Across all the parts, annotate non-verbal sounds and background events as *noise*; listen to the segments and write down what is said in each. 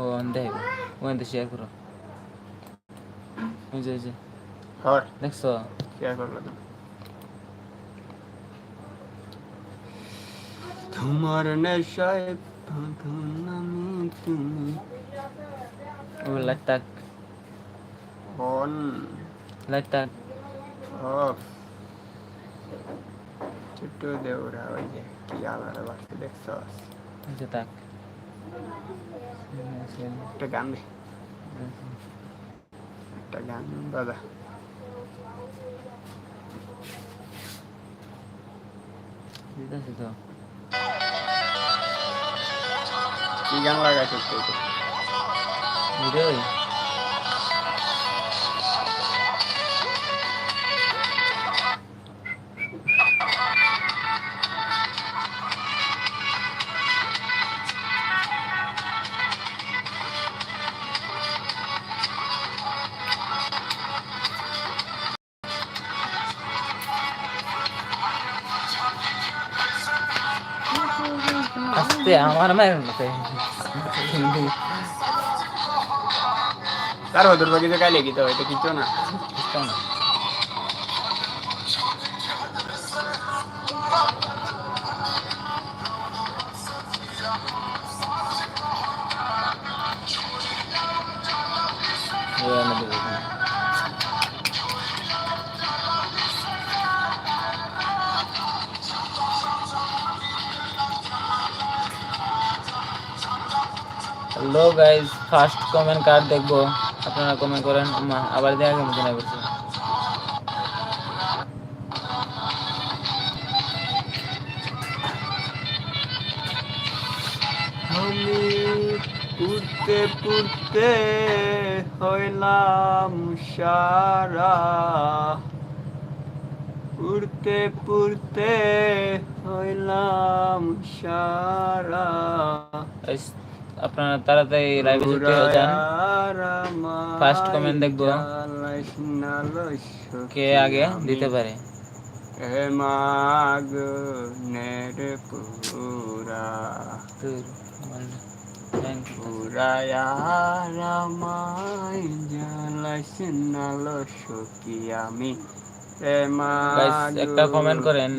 ও করো ওই যে ওই যে কর দেখছ শেয়ার করল তোমার নেশায় পাগল আমি তুমি ও লাইটটাক অন লাইট তাক অফ ছোট্ট দেওরা ওই যে কি আলার বাড়তে দেখছস যে তাক একটা গান দে। একটা গান বাজা দিতেছি তো। কি গান লাগাইছিস তুই? ভিডিও? আস্তে আমার মায়ের মতো তার হদুর বাকি তো কাইলে গীত হয়তো কিছু না বুঝতাম না ওই আমাদের ওখানে। Hello guys first comment card দেখব। আপনারা কমেন্ট করেন। মা, আবার দেখা কেমন কেনা করছে। আমি পুড়তে পুড়তে হইলাম সারা। পুড়তে পুড়তে হইলাম সারা। আপনারা তাড়াতাড়ি লাইভে যুক্ত হয়ে যান। First comment দেখব। কে আগে দিতে পারে? আমি একটা comment করেন,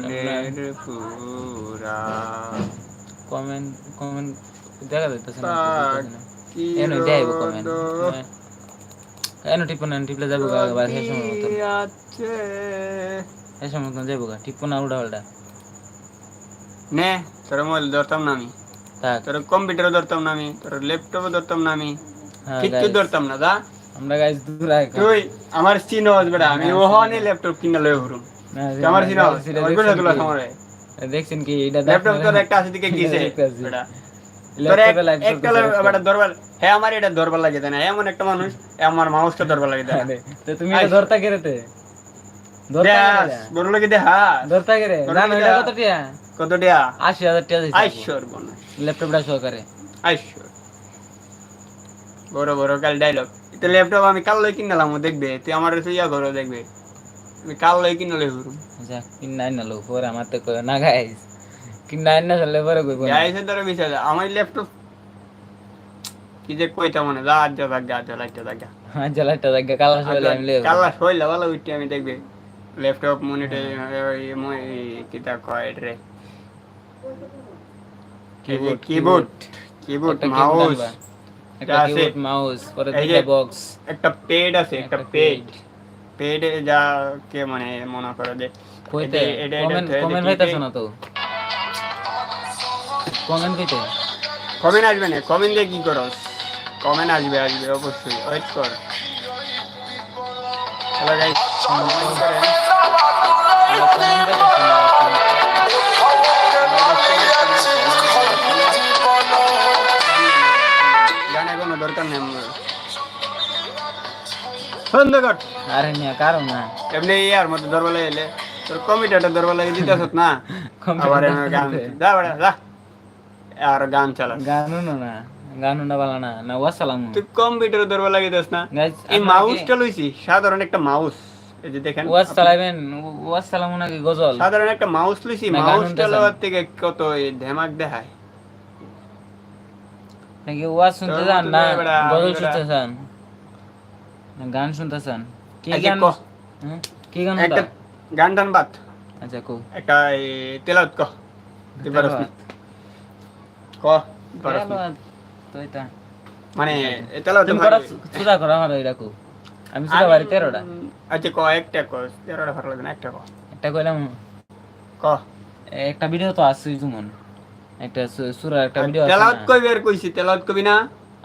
কমেন্ট কমেন্ট দেখা যাইতেছে না এনো দেখাইব কমেন্ট এনো টিপো না টিপলে যাব গা শেষ মতো আছে শেষ মতো যাব গা টিপো না উল্টা উল্টা নে তোর মোবাইল ধরতাম না আমি। তোর কম্পিউটারও ধরতাম না আমি তোর ল্যাপটপও ধরতাম না আমি। হ্যাঁ কিচ্ছু ধরতাম না দা আমরা গাইজ দূর আগে তুই আমার চিনস বেটা আমি হ্যাঁ, ওখানে ল্যাপটপ কিনা লই ঘুরুম। আমার চিনস সেটা আমার তুলা কি? সমরে দেখছেন কি এটা ল্যাপটপ তোর একটা আছে দিকে *laughs* দেখতাছি। বেটা আমার এটা দরবার লাগে না এমন একটা মানুষ আমার মাউসটা দরবার লাগে না তুমি ধরতা কে রেতে ধরতা কে রে? বড় লাগে ধরতা এটা কত টিয়া? কত আইশ্বর ল্যাপটপটা আইশ্বর। বড় বড় কাল ডায়লগ এটা ল্যাপটপ আমি কাল লই কিনলাম দেখবে? তুই আমার ইয়া ঘরে দেখবে? আমি কাল লই কিনলে ঘুরুম। যাক কিনা আইন লো পরে আমার তো না গাইস কিনা না চলে পরে কইব না। যাইছে তোর বিষয় আমার ল্যাপটপ কি যে কইতা মনে যা আজ যা গা লাইটা যা জ্বালাটা জায়গা কালা চলে আমি লেব কাল্লা শৈলা ভালো উঠতে আমি দেখবে ল্যাপটপ মনিটর কিতা কয় রে? কিবোর্ড কিবোর্ড একটা মাউস একটা কিবোর্ড মাউস পরে এই বক্স একটা পেড আছে একটা পেড পেডে যা কে মানে মনে করে যে কমেন্ট কমেন্ট হইতাছ না তো? কমেন্ট কইতে? কমেন্ট আসবে না কমেন্ট দিয়ে কি করস? কমেন্ট আসবে আসবে অবশ্যই। ওয়েট কর। হ্যালো গাইস কমেন্ট করেন বন্ধ আরে মিয়া কারণ না। এমনি ইয়ার মধ্যে ধরবা এলে তোর কমিটাটা ধরবা লাগে দিতেছ না? *laughs* আবার গান। যা বেড়া যা। আর গান চালা গানু না গানু না বালা না না ওয়াসালাম তুই কম্পিউটার ধরবা লাগে না? এই মাউসটা লইছি সাধারণ একটা মাউস। এই যে দেখেন ওয়াস চালাবেন নাকি গজল। সাধারণ একটা মাউস লইছি মাউসটা লওয়ার থেকে কত ধেমাক দেখায়? নাকি ওয়াজ শুনতে চান? না গজল শুনতে চান? গান শুনতে চান? কি আচ্ছা, গান ক। গান একটা গান টান বাদ। আচ্ছা কো একটা তেলাওত ক। ক? মানে তেলাওত তুমি করা সুদা করা আমার ওইটা আমি সুদা বাড়ি তেরোটা। আচ্ছা ক একটা ক তেরোটা ভালো লাগে না একটা ক। একটা কইলাম ক। একটা ভিডিও তো আছে জুমন। একটা সু- সুরার একটা ভিডিও আছে তেলাওত কই বের কইছি তেলাওত কবি না?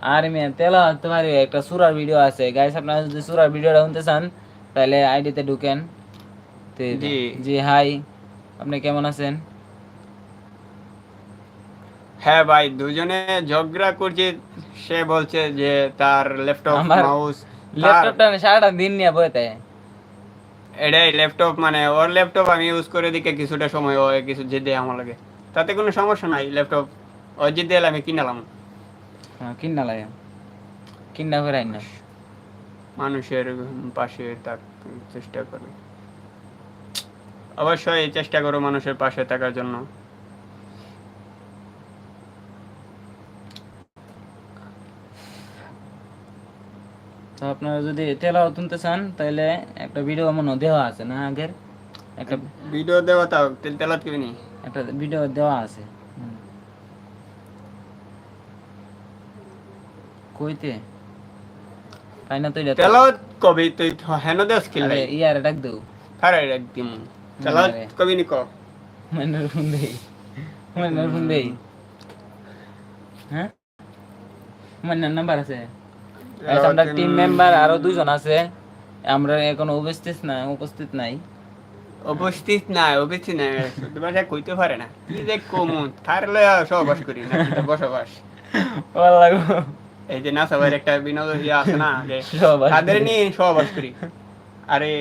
আরে মেয়ে তেলা তোমার একটা সুরার ভিডিও আছে। গাইস আপনারা যদি সুরার ভিডিওটা শুনতে চান তাহলে আইডিতে ঢুকেন। জি। হাই আপনি কেমন আছেন? হ্যাঁ ভাই দুজনে ঝগড়া করছে। সে বলছে যে তার ল্যাপটপ মাউস ল্যাপটপটা সারাটা দিন নিয়ে বইতে এটাই ল্যাপটপ মানে ওর ল্যাপটপ আমি ইউজ করে দিকে কিছুটা সময় হয় কিছু যেতে আমার লাগে। তাতে কোনো সমস্যা নাই ল্যাপটপ ও যেতে এলে আমি কিনালাম হ্যাঁ কিনা কিনা করে আইন না মানুষের পাশে থাক চেষ্টা করে। অবশ্যই চেষ্টা করো মানুষের পাশে থাকার জন্য। আপনারা যদি তেলাও তুলতে চান তাহলে একটা ভিডিও মনে দেওয়া আছে না আগের? একটা ভিডিও দেওয়া তাও তেল তেলাত কিবি নি? একটা ভিডিও দেওয়া আছে। কইতে? তাই না তো এটা তো- তেলাত কবি তুই হেন দেস আরে কিনলে ইয়ারে ডাক দেও আরে একদম তেলাত আরে। কবি নি ক? মানে ফোন দেই মানে ফোন দেই হ্যাঁ? মানে নাম্বার আছে? আমরা টিম মেম্বার আরও দুজন আছে আমরা এখন উপস্থিত না উপস্থিত নাই। উপস্থিত নাই উপস্থিত নাই। শুধু ভাষা কইতে পারে না। কি যে সহবাস করি না বসবাস। ভালো লাগো এই যে নাসা ভাইয়ের একটা বিনোদন ইয়ে আছে না যে তাদের নিয়ে সহবাস করি। আরে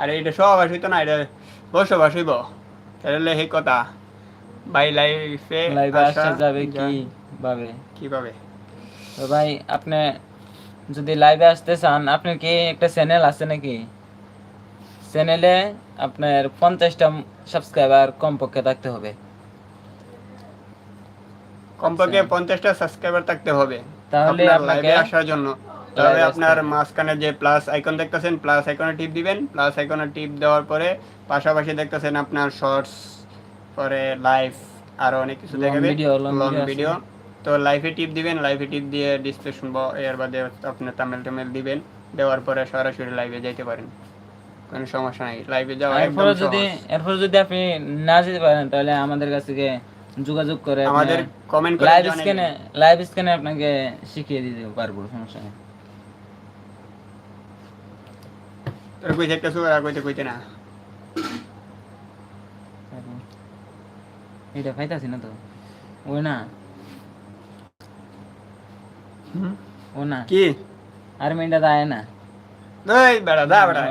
আরে এটা সহবাস হইতো না এটা বসবাস হইব। তাহলে সেই কথা। ভাই লাইফে লাইভে আসা যাবে কি ভাবে কীভাবে? তো ভাই আপনি যদি লাইভে আসতে চান আপনার কি একটা চ্যানেল আছে নাকি? চ্যানেলে আপনার পঞ্চাশটা সাবস্ক্রাইবার কমপক্ষে থাকতে হবে। কমপক্ষে আচ্ছা। পঞ্চাশটা সাবস্ক্রাইবার থাকতে হবে তাহলে লাইভে আসার জন্য। তাহলে আপনার মাঝখানে যে প্লাস আইকন দেখতেছেন প্লাস আইকনে টিপ দিবেন। প্লাস আইকনে টিপ দেওয়ার পরে পাশাপাশি দেখতেছেন আপনার শর্টস পরে লাইভ আরও অনেক কিছু দেখাবে। লং ভিডিও তো লাইভে টিপ দিবেন লাইভে টিপ দিয়ে ডিসক্রিপশন শুনব এর বাদে আপনি তামেল টামেল দিবেন দেওয়ার পরে সরাসরি লাইভে যাইতে পারেন। কোনো সমস্যা নাই লাইভে যাওয়া এরপরে যদি। এরপরে যদি আপনি না যেতে পারেন তাহলে আমাদের কাছ থেকে যোগাযোগ করে আমাদের কমেন্ট করে লাইভ স্ক্যানে লাইভ স্ক্যানে আপনাকে শিখিয়ে দিতে পারব সমস্যা নেই। তোর কইতে একটা সুরা কইতে কইতে না। এটা পাইতাছি না তো? ওই না? ও না কি আর মিনিটা দেয় না এই বেড়া দা বেড়া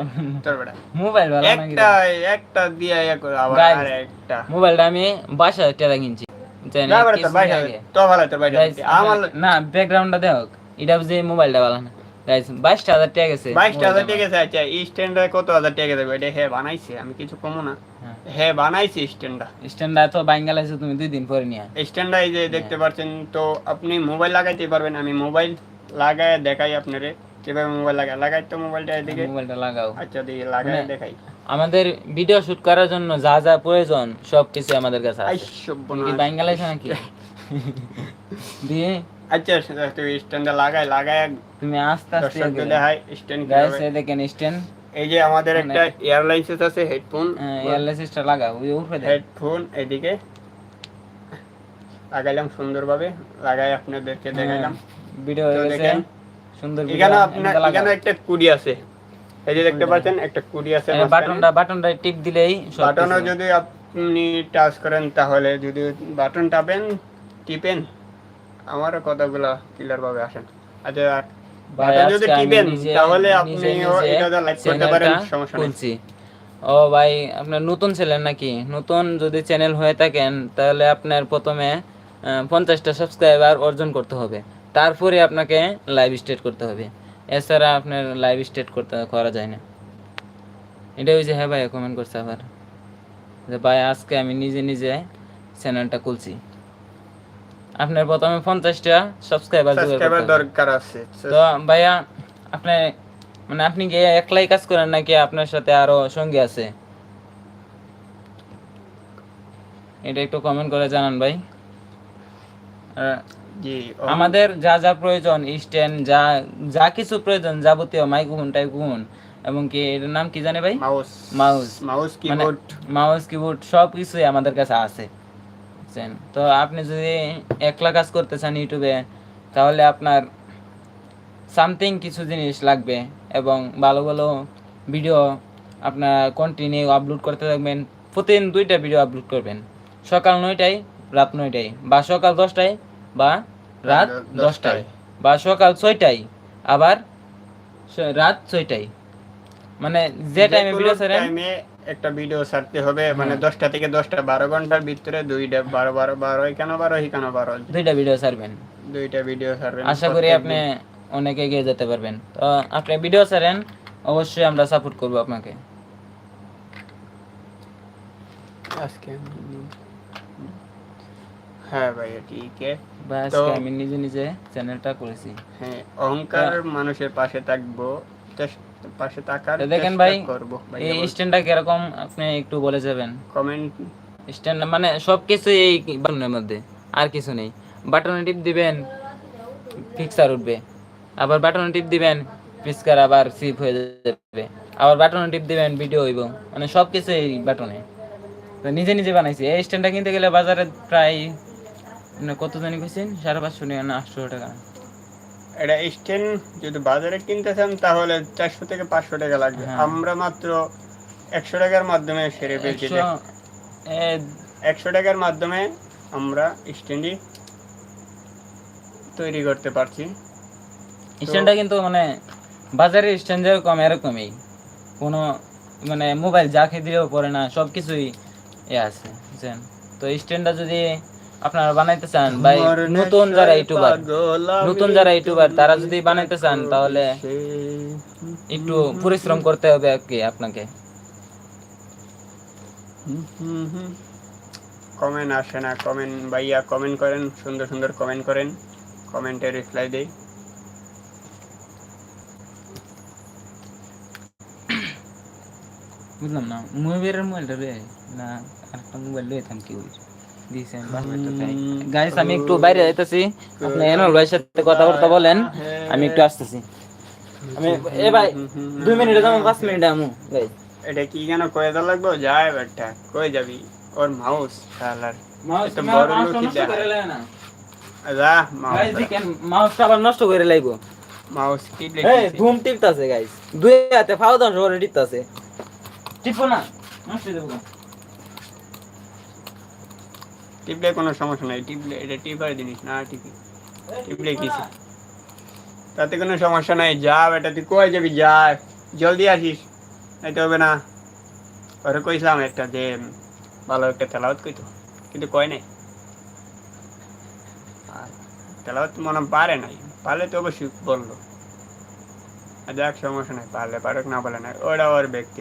তোর বেড়া মোবাইল ভালো একটা একটা দিয়ে ইয়া করে আবার আরে একটা মোবাইলটা আমি বাসা টাকা কিনছি না বেড়া তোর কিছুদিন বাইরে আগে। তো ভালো তোর বাইরে আমার না ব্যাকগ্রাউন্ডটা দেখ এটা যে মোবাইলটা ভালো না গাইস বাইশটা হাজার টাকা গেছে। বাইশটা হাজার টাকা আচ্ছা কত হাজার টাকা দেবে? এটা হ্যাঁ বানাইছে আমি কিছু কমো না। হ্যাঁ। বানাইছে তো বাঙ্গাল আছে তুমি দুই দিন পরে নিয়ে এই যে হ্যাঁ। দেখতে পাচ্ছেন তো আপনি মোবাইল লাগাইতে পারবেন আমি মোবাইল লাগায় দেখাই আপনারে। কীভাবে মোবাইল লাগায়? লাগাই তো মোবাইলটা এদিকে। মোবাইলটা লাগাও। আচ্ছা দিয়ে লাগায় মানে- দেখাই। আমাদের ভিডিও শুট করার জন্য যা যা প্রয়োজন সব কিছু আমাদের কাছে বাঙ্গাল আছে নাকি? *laughs* দিয়ে আচ্ছা তুই স্ট্যান্ডটা লাগাই লাগায় তুমি আস্তে আস্তে দেখাই স্ট্যান্ড গাইস এই দেখেন স্ট্যান্ড এই যে আমাদের একটা এয়ারলাইন্সেস আছে হেডফোন এয়ারলেসটা লাগাও ওই উপরে হেডফোন এদিকে। লাগাইলাম সুন্দরভাবে লাগাই আপনাদেরকে দেখাইলাম। ভিডিও হয়ে গেছে। সুন্দর এখানে আপনার এখানে একটা কুডি আছে। এই যে দেখতে পাচ্ছেন একটা কুডি আছে বাটনটা বাটনটা টিপ দিলেই বাটনও যদি আপনি টাচ করেন তাহলে যদি বাটন টাপেন টিপেন। আমারও কথাগুলো ক্লিয়ার ভাবে আসেন। আচ্ছা যদি টিপেন তাহলে নিজে এটা লাইক করতে পারেন সমস্যা নেই। ও ভাই আপনার নতুন চ্যানেল নাকি? নতুন যদি চ্যানেল হয়ে থাকেন তাহলে আপনার প্রথমে পঞ্চাশটা সাবস্ক্রাইবার অর্জন করতে হবে। তারপরে আপনাকে লাইভ স্টেট করতে হবে। এছাড়া আপনার লাইভ স্টেট করতে করা যায় না। এটা ওই যে হ্যাঁ ভাই কমেন্ট করছে আবার। যে ভাই আজকে আমি নিজে নিজে চ্যানেলটা খুলছি। আপনার প্রথমে পঞ্চাশটা সাবস্ক্রাইবার সাবস্ক্রাইবার দরকার আছে। তো ভাইয়া আপনি মানে আপনি কি একলাই কাজ করেন নাকি আপনার সাথে আরও সঙ্গী আছে? এটা একটু কমেন্ট করে জানান ভাই। আমাদের যা যা প্রয়োজন স্ট্যান্ড যা যা কিছু প্রয়োজন যাবতীয় মাইক্রোফোন টাইক্রোফোন এবং কি এটার নাম কি জানে ভাই? Mouse mouse mouse keyboard mouse keyboard সব কিছুই আমাদের কাছে আছে। বুঝছেন? তো আপনি যদি একলা কাজ করতে চান ইউটিউবে তাহলে আপনার সামথিং কিছু জিনিস লাগবে এবং ভালো ভালো ভিডিও আপনার কন্টিনিউ আপলোড করতে থাকবেন প্রতিদিন দুইটা ভিডিও আপলোড করবেন সকাল নয়টায় রাত নয়টায় বা সকাল দশটায় বা রাত দশটায়। বা সকাল ছয়টায় আবার রাত ছয়টায় মানে যে টাইমে ভিডিও ছাড়েন একটা ভিডিও ছাড়তে হবে হ্যাঁ। মানে দশটা থেকে দশটা বারো ঘণ্টার ভিতরে দুইটা বারো বারো বারো কেন বারো কেন বারো? দুইটা ভিডিও ছাড়বেন। দুইটা ভিডিও ছাড়বেন। আশা করি আপনি। অনেক এগিয়ে যেতে পারবেন। তো আপনি ভিডিও ছাড়েন অবশ্যই আমরা সাপোর্ট করব আপনাকে। আজকে হ্যাঁ ভাইয়া ঠিক আছে। আমি নিজে নিজে চ্যানেলটা করেছি। হ্যাঁ অহংকার মানুষের পাশে থাকব। পাশে থাকার তো দেখেন ভাই এই স্ট্যান্ডটা কীরকম? আপনি একটু বলে যাবেন। কমেন্ট স্ট্যান্ড মানে সব কিছু এই বাটনের মধ্যে আর কিছু নেই। বাটনে টিপ দিবেন ফিক্সার উঠবে। আবার বাটনে টিপ দিবেন ফিক্সার আবার সিপ হয়ে যাবে। আবার বাটনে টিপ দিবেন ভিডিও হইব। মানে সব কিছু এই বাটনে তো নিজে নিজে বানাইছি। এই স্ট্যান্ডটা কিনতে গেলে বাজারে প্রায় মানে কত জানি কইছেন? সাড়ে পাঁচশো টাকা না আটশো টাকা। এটা স্ট্যান্ড যদি বাজারে কিনতে চান তাহলে চারশো থেকে পাঁচশো টাকা লাগবে। হ্যাঁ। আমরা মাত্র একশো টাকার মাধ্যমে সেরে ফেলছি একশো টাকার মাধ্যমে আমরা স্ট্যান্ডই তৈরি করতে পারছি। স্ট্যান্ডটা কিন্তু মানে বাজারের স্ট্যান্ড যেরকম এরকমই। কোনো মানে মোবাইল যা খেয়ে দিলেও পড়ে না সব কিছুই এ আছে বুঝছেন? তো স্ট্যান্ডটা যদি আপনারা বানাইতে চান ভাই নতুন যারা ইউটিউবার নতুন যারা ইউটিউবার তারা যদি বানাইতে চান তাহলে একটু পরিশ্রম করতে হবে আর কি আপনাকে। কমেন্ট আসে না কমেন্ট ভাইয়া কমেন্ট করেন সুন্দর সুন্দর কমেন্ট করেন কমেন্টে রিপ্লাই দেই। বুঝলাম না মুভির মোবাইলটা রে না আরেকটা মোবাইল লইতাম কি হইছে গাইস আমি একটু বাইরে যাইতেছি। আপনি এনল ভাইয়ের সাথে কথাবার্তা বলেন। আমি একটু আসতেছি। আমি এ ভাই দুই মিনিটে যাব পাঁচ মিনিটে আমু গাইস এটা কি কেন কয়ে দেওয়া লাগবে? যায় বেটা কই যাবি। ওর মাউস শালার। মাউস এটা বড় না। যা মাউস গাইস মাউসটা আবার নষ্ট করে লাইবো। মাউস কি এই লিখেছি ধুম টিপতাছে গাইস দুই হাতে ফাও দাও করে টিপতাছে। টিপো না নষ্ট যাব। টিপলে কোনো সমস্যা নাই। টিপলে এটা টিপার জিনিস, না টিপি টিপলে কিছু। তাতে কোনো সমস্যা নাই, যা বেটা, তুই কই যাবি? যা, জলদি আসিস। নাইতে হবে না। ওরে কইছিলাম একটা যে ভালো একটা তেলাওয়াত কইতো কিন্তু কয় নাই। আর তেলাওয়াত মনে পারে নাই। পারলে তো অবশ্যই বলল। যাক, সমস্যা নাই, পারলে পারুক, না বলে না ওটা ওর ব্যক্তি